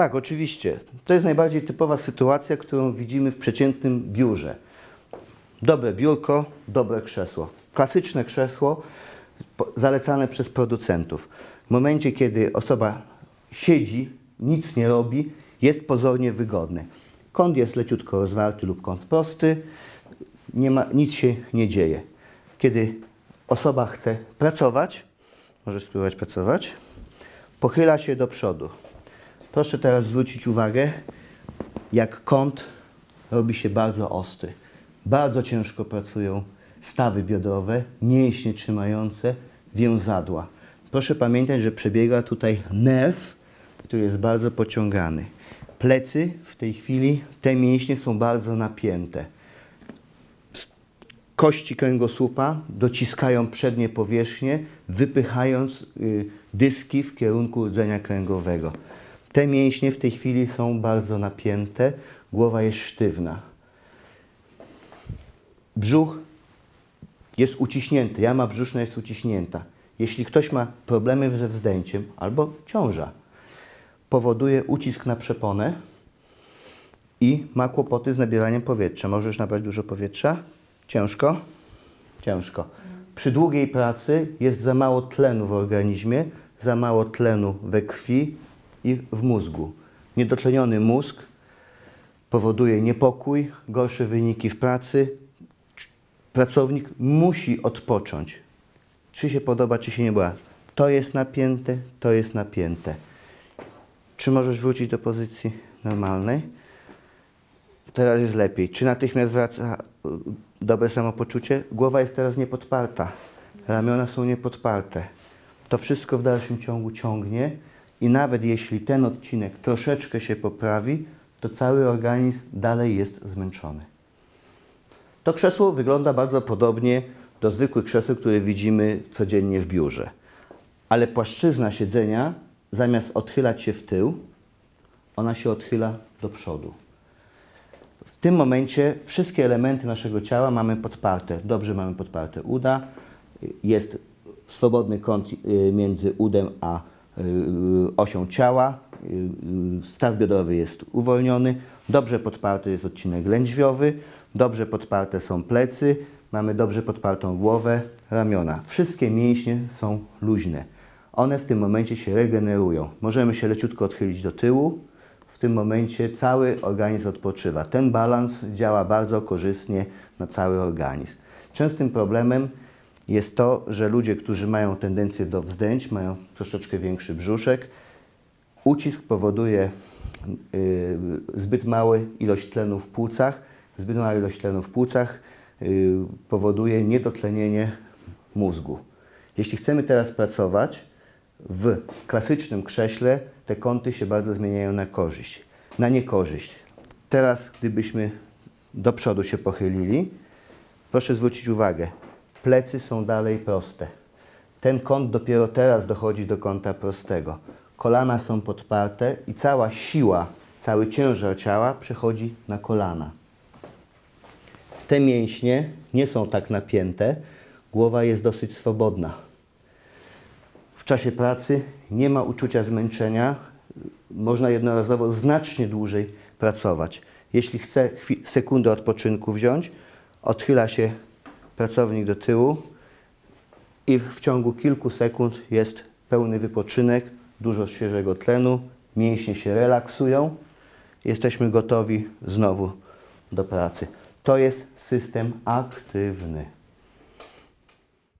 Tak, oczywiście. To jest najbardziej typowa sytuacja, którą widzimy w przeciętnym biurze. Dobre biurko, dobre krzesło. Klasyczne krzesło zalecane przez producentów. W momencie, kiedy osoba siedzi, nic nie robi, jest pozornie wygodny. Kąt jest leciutko rozwarty lub kąt prosty, nie ma, nic się nie dzieje. Kiedy osoba chce pracować, możesz spróbować pracować, pochyla się do przodu. Proszę teraz zwrócić uwagę, jak kąt robi się bardzo ostry. Bardzo ciężko pracują stawy biodrowe, mięśnie trzymające, więzadła. Proszę pamiętać, że przebiega tutaj nerw, który jest bardzo pociągany. Plecy w tej chwili, te mięśnie są bardzo napięte. Kości kręgosłupa dociskają przednie powierzchnie, wypychając y, dyski w kierunku rdzenia kręgowego. Te mięśnie w tej chwili są bardzo napięte, głowa jest sztywna. Brzuch jest uciśnięty, jama brzuszna jest uciśnięta. Jeśli ktoś ma problemy ze wzdęciem albo ciąża, powoduje ucisk na przeponę i ma kłopoty z nabieraniem powietrza. Możesz nabrać dużo powietrza? Ciężko? Ciężko. Przy długiej pracy jest za mało tlenu w organizmie, za mało tlenu we krwi i w mózgu. Niedotleniony mózg powoduje niepokój, gorsze wyniki w pracy. Pracownik musi odpocząć. Czy się podoba, czy się nie podoba. To jest napięte, to jest napięte. Czy możesz wrócić do pozycji normalnej? Teraz jest lepiej. Czy natychmiast wraca y, dobre samopoczucie? Głowa jest teraz niepodparta. Ramiona są niepodparte. To wszystko w dalszym ciągu ciągnie i nawet jeśli ten odcinek troszeczkę się poprawi, to cały organizm dalej jest zmęczony. To krzesło wygląda bardzo podobnie do zwykłych krzeseł, które widzimy codziennie w biurze. Ale płaszczyzna siedzenia, zamiast odchylać się w tył, ona się odchyla do przodu. W tym momencie wszystkie elementy naszego ciała mamy podparte. Dobrze mamy podparte uda. Jest swobodny kąt y, między udem a osią ciała. Y, y, Staw biodrowy jest uwolniony. Dobrze podparty jest odcinek lędźwiowy. Dobrze podparte są plecy. Mamy dobrze podpartą głowę, ramiona. Wszystkie mięśnie są luźne. One w tym momencie się regenerują. Możemy się leciutko odchylić do tyłu. W tym momencie cały organizm odpoczywa. Ten balans działa bardzo korzystnie na cały organizm. Częstym problemem jest to, że ludzie, którzy mają tendencję do wzdęć, mają troszeczkę większy brzuszek, ucisk powoduje y, zbyt małą ilość tlenu w płucach. Zbyt mała ilość tlenu w płucach y, powoduje niedotlenienie mózgu. Jeśli chcemy teraz pracować w klasycznym krześle, te kąty się bardzo zmieniają na korzyść, na niekorzyść. Teraz, gdybyśmy do przodu się pochylili, proszę zwrócić uwagę, plecy są dalej proste. Ten kąt dopiero teraz dochodzi do kąta prostego. Kolana są podparte i cała siła, cały ciężar ciała przechodzi na kolana. Te mięśnie nie są tak napięte, głowa jest dosyć swobodna. W czasie pracy nie ma uczucia zmęczenia, można jednorazowo znacznie dłużej pracować. Jeśli chce sekundę odpoczynku wziąć, odchyla się pracownik do tyłu i w ciągu kilku sekund jest pełny wypoczynek, dużo świeżego tlenu, mięśnie się relaksują, jesteśmy gotowi znowu do pracy. To jest system aktywny.